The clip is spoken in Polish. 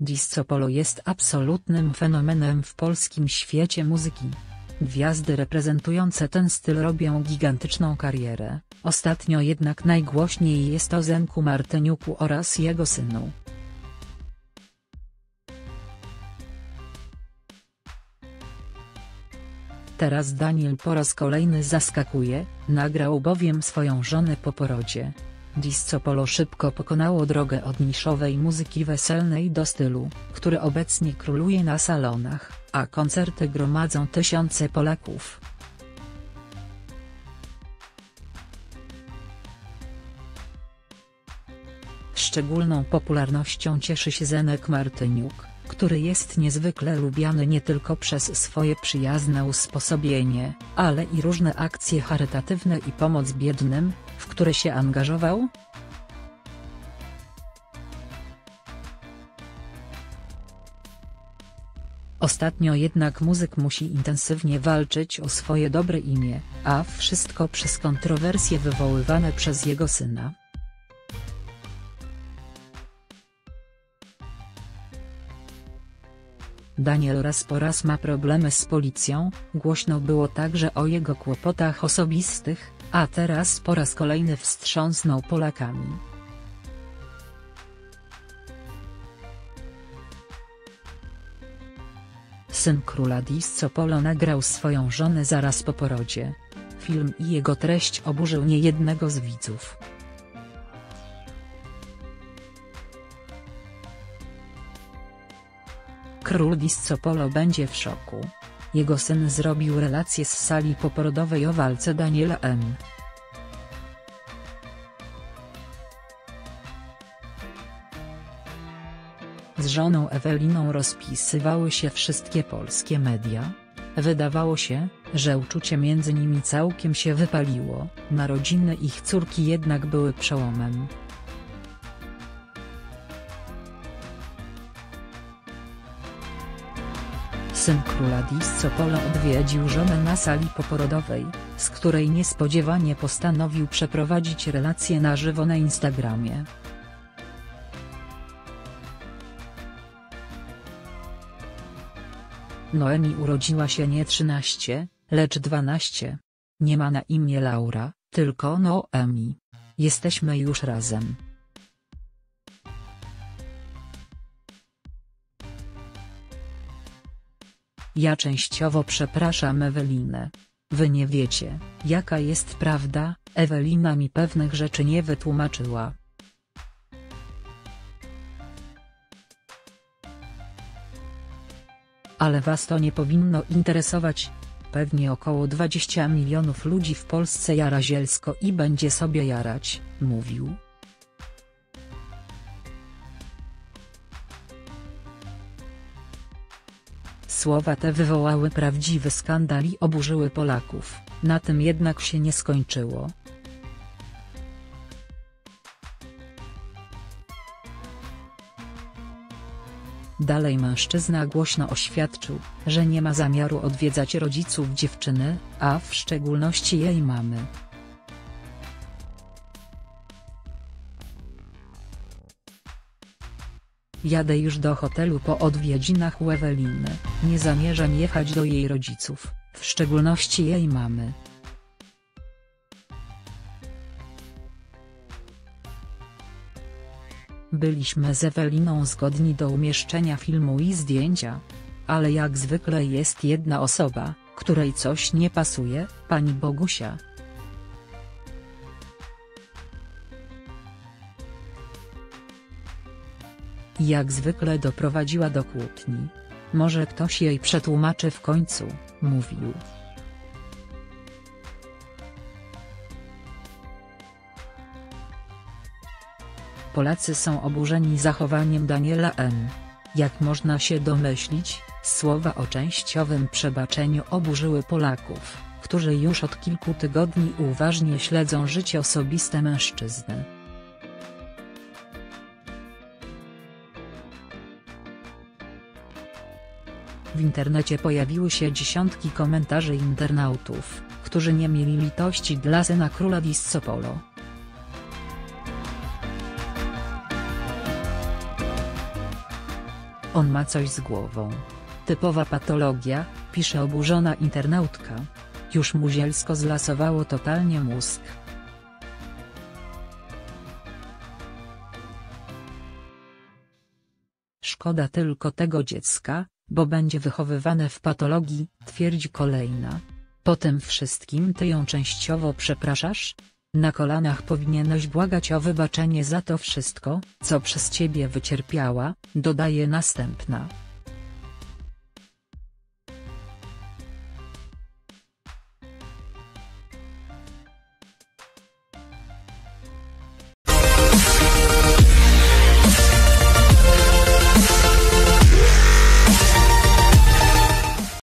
Disco Polo jest absolutnym fenomenem w polskim świecie muzyki. Gwiazdy reprezentujące ten styl robią gigantyczną karierę, ostatnio jednak najgłośniej jest o Zenku Martyniuku oraz jego synu. Teraz Daniel po raz kolejny zaskakuje, nagrał bowiem swoją żonę po porodzie. Disco Polo szybko pokonało drogę od niszowej muzyki weselnej do stylu, który obecnie króluje na salonach, a koncerty gromadzą tysiące Polaków. Szczególną popularnością cieszy się Zenek Martyniuk który jest niezwykle lubiany nie tylko przez swoje przyjazne usposobienie, ale i różne akcje charytatywne i pomoc biednym, w które się angażował? Ostatnio jednak muzyk musi intensywnie walczyć o swoje dobre imię, a wszystko przez kontrowersje wywoływane przez jego syna. Daniel raz po raz ma problemy z policją, głośno było także o jego kłopotach osobistych, a teraz po raz kolejny wstrząsnął Polakami. Syn króla Disco Polo nagrał swoją żonę zaraz po porodzie. Film i jego treść oburzył niejednego z widzów. Król Disco Polo będzie w szoku. Jego syn zrobił relację z sali poporodowej o walce Daniela M. Z żoną Eweliną rozpisywały się wszystkie polskie media. Wydawało się, że uczucie między nimi całkiem się wypaliło, narodziny ich córki jednak były przełomem. Syn króla Disco Polo odwiedził żonę na sali poporodowej, z której niespodziewanie postanowił przeprowadzić relację na żywo na Instagramie. Noemi urodziła się nie 13, lecz 12. Nie ma na imię Laura, tylko Noemi. Jesteśmy już razem. Ja częściowo przepraszam Ewelinę. Wy nie wiecie, jaka jest prawda, Ewelina mi pewnych rzeczy nie wytłumaczyła. Ale was to nie powinno interesować. Pewnie około 20 milionów ludzi w Polsce jara zielsko i będzie sobie jarać, mówił. Słowa te wywołały prawdziwy skandal i oburzyły Polaków, na tym jednak się nie skończyło. Dalej mężczyzna głośno oświadczył, że nie ma zamiaru odwiedzać rodziców dziewczyny, a w szczególności jej mamy. Jadę już do hotelu po odwiedzinach u Eweliny, nie zamierzam jechać do jej rodziców, w szczególności jej mamy. Byliśmy z Eweliną zgodni do umieszczenia filmu i zdjęcia. Ale jak zwykle jest jedna osoba, której coś nie pasuje, pani Bogusia. Jak zwykle doprowadziła do kłótni. Może ktoś jej przetłumaczy w końcu, mówił. Polacy są oburzeni zachowaniem Daniela M. Jak można się domyślić, słowa o częściowym przebaczeniu oburzyły Polaków, którzy już od kilku tygodni uważnie śledzą życie osobiste mężczyzny. W internecie pojawiły się dziesiątki komentarzy internautów, którzy nie mieli litości dla syna króla Disco Polo. On ma coś z głową. Typowa patologia, pisze oburzona internautka. Już mu zielsko zlasowało totalnie mózg. Szkoda tylko tego dziecka, bo będzie wychowywane w patologii, twierdzi kolejna. Potem wszystkim ty ją częściowo przepraszasz? Na kolanach powinieneś błagać o wybaczenie za to wszystko, co przez ciebie wycierpiała, dodaje następna.